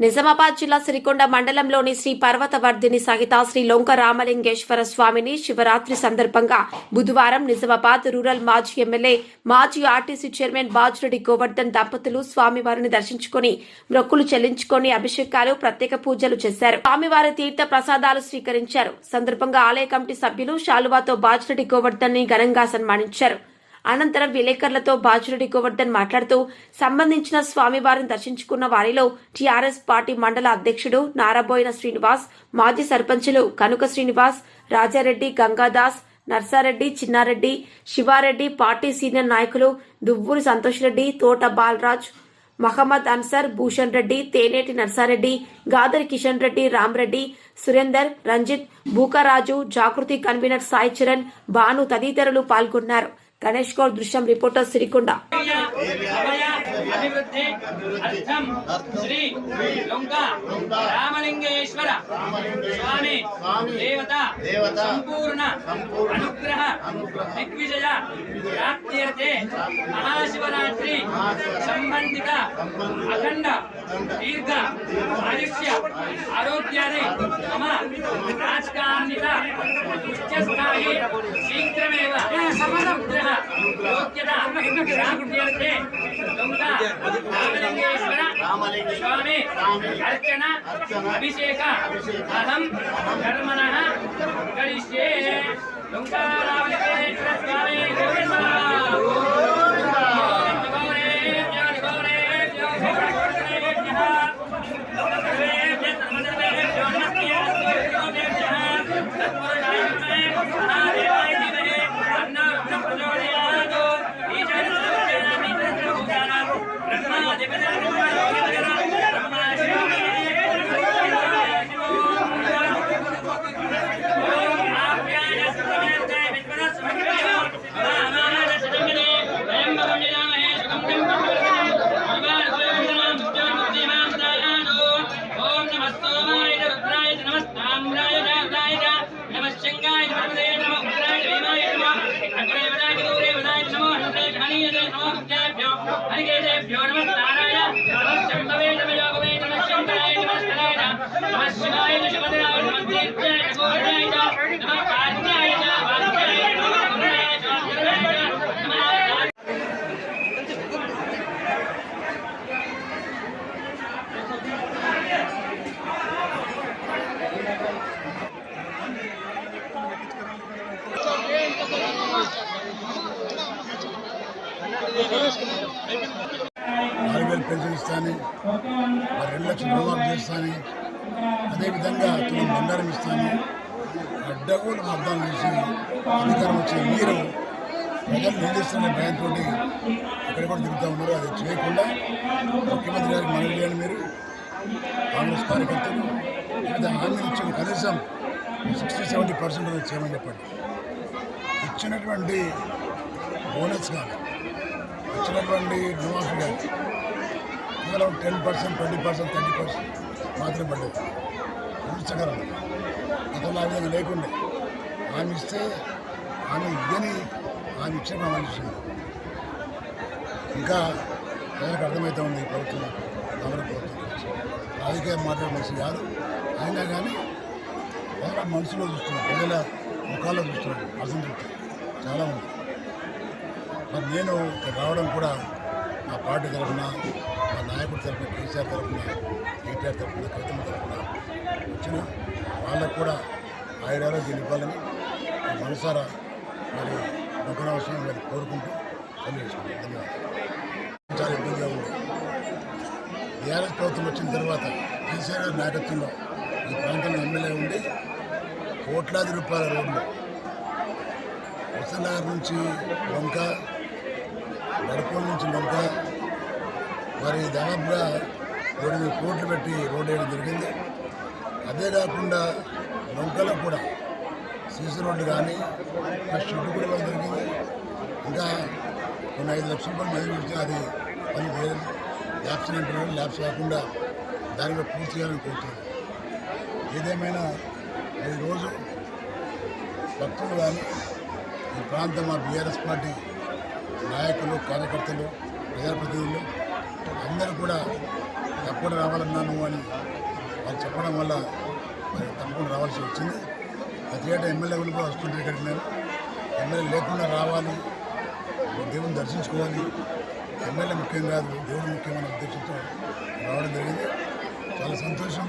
నిజామాబాద్ జిల్లా సిరికొండ మండలంలోని శ్రీ పర్వతవర్ధిని సహిత శ్రీ లొంక రామలింగేశ్వర స్వామిని శివరాత్రి సందర్భంగా బుధవారం నిజామాబాద్ రూరల్ మాజీ ఎమ్మెల్యే మాజీ ఆర్టీసీ చైర్మన్ బాజురెడ్డి గోవర్ధన్ దంపతులు స్వామివారిని దర్శించుకుని మొక్కులు చెల్లించుకొని అభిషేకాలు ప్రత్యేక పూజలు చేశారు. స్వామివారి తీర్థ ప్రసాదాలు స్వీకరించారు. సందర్భంగా ఆలయ కమిటీ సభ్యులు శాలువాతో బాజురెడ్డి గోవర్ధన్ని ఘనంగా సన్మానించారు. అనంతరం విలేకరులతో బాజిరెడ్డి గోవర్ధన్ మాట్లాడుతూ సంబంధించిన స్వామివారిని దర్శించుకున్న వారిలో టీఆర్ఎస్ పార్టీ మండల అధ్యక్షుడు నారాబోయిన శ్రీనివాస్ మాజీ సర్పంచులు కనుక శ్రీనివాస్ రాజారెడ్డి గంగాదాస్ నర్సారెడ్డి చిన్నారెడ్డి శివారెడ్డి పార్టీ సీనియర్ నాయకులు దువ్వూరి సంతోష్ రెడ్డి తోట బాలరాజ్ మహమ్మద్ అన్సర్ భూషణ్ రెడ్డి తేనేటి నర్సారెడ్డి గాదరి కిషన్ రెడ్డి రామ్రెడ్డి సురేందర్ రంజిత్ బూకరాజు జాగృతి కన్వీనర్ సాయి చరణ్ భాను తదితరులు పాల్గొన్నారు. గణేష్ గౌడ్ దృశ్యం రిపోర్టర్ సిరికొండ. అభివృద్ధి అర్థం శ్రీ లొంక రామలింగేశ్వర స్వామి దేవత సంపూర్ణ అనుగ్రహ దిగ్విజయ ప్రాప్త్యర్థే మహాశివరాత్రి సంబంధిత అఖండ దీర్ఘ ఆయుష్య ఆరోగ్యాన్ని మమ రాజకాన్నిక ఉచ్చస్థాయి అనుగ్రహ యోగ్యత ప్రాప్త్యర్థే లొంక రామలింగేశ్వర స్వామి అర్చన అభిషేక అహం కర్మణః కరిష్యే లొంక రామలింగేశ్వర Thank you. నాలుగు వేలు పెన్షన్ ఇస్తాను మరి రెండు లక్షలు రుణమాఫీ చేస్తాను అదేవిధంగా తులం బండారం ఇస్తాను అడ్డగోలు అర్థం చేసి అధికారం వచ్చే మీరు ప్రజలు నిందిస్తున్న భయంతో ఎక్కడ కూడా తిరుగుతూ ఉన్నారు అది చేయకుండా ముఖ్యమంత్రి గారికి మనవి చేయండి మీరు. కాంగ్రెస్ కార్యకర్తలు వివిధ హామీలు ఇచ్చిన కనీసం సిక్స్టీ సెవెంటీ పర్సెంట్ చేయమని చెప్పండి. ఇచ్చినటువంటి బోనస్ కానీ ఇచ్చినటువంటి రుణమాఫీ కానీ కేవలం ten percent twenty percent thirty percent మాత్రమే పడ్డది. దురదృష్టకరం గతంలో ఆ విధంగా లేకుండే. ఆమె ఇస్తే ఆమె ఇదని ఆమె ఇచ్చిన ఆమె ఇంకా ప్రజలకు అర్థమవుతూ ఉంది ఈ ప్రభుత్వం కాంగ్రెస్ ప్రభుత్వం రాజకీయం మాట్లాడే మనిషి కాదు. అయినా కానీ ప్రజల మనసులో చూస్తున్నారు ప్రజల ముఖాల్లో చూస్తున్నారు అసంతృప్తి. చాలా ఉంది. మరి నేను ఇక్కడ రావడం కూడా మా పార్టీ తరఫున మా నాయకుడి తరఫున కేసీఆర్ తరఫున కేటీఆర్ తరఫున కవితమ్మ తరఫున వచ్చిన వాళ్ళకు కూడా ఆయురారోగ్యం ఇవ్వాలని మనసారా మరి అవసరం మరి కోరుకుంటూ తెలియజేసుకుంటాను ధన్యవాదాలు. చాలా ఇబ్బందిగా ఉంది. బీఆర్ఎస్ ప్రభుత్వం వచ్చిన తర్వాత కేసీఆర్ గారి నాయకత్వంలో ఈ ప్రాంతంలో ఎమ్మెల్యే ఉండి కోట్లాది రూపాయల రోడ్లు హుస్సేనగర్ నుంచి వంక పరిపాలించినంత నుంచి మరి దాదాపుగా ఎనిమిది కోట్లు పెట్టి రోడ్ వేయడం జరిగింది. అదే కాకుండా నౌకలకు కూడా సీసీ రోడ్డు కానీ షెడ్ కూడా ఇవ్వడం జరిగింది. ఇంకా కొన్ని ఐదు లక్షల రూపాయలు మంది పెడితే అది పని వేరే ల్యాబ్స్ అంటున్నారు ల్యాబ్స్ కాకుండా దానిలో పూర్తి చేయాలని కోరుతున్నాను ఏదేమైనా ఈరోజు భక్తులు కానీ ఈ ప్రాంతం మా బీఆర్ఎస్ పార్టీ నాయకులు కార్యకర్తలు ప్రజాప్రతినిధులు అందరూ కూడా తప్పకుండా రావాలన్నాను అని వాళ్ళు చెప్పడం వల్ల తప్పకుండా రావాల్సి వచ్చింది. ప్రతి ఏటా ఎమ్మెల్యేలు కూడా వస్తుంటే ఇక్కడికి నేను ఎమ్మెల్యే లేకుండా రావాలి దేవుని దర్శించుకోవాలి. ఎమ్మెల్యే ముఖ్యం కాదు దేవుడు ముఖ్యమైన ఉద్దేశంతో రావడం జరిగింది. చాలా సంతోషం.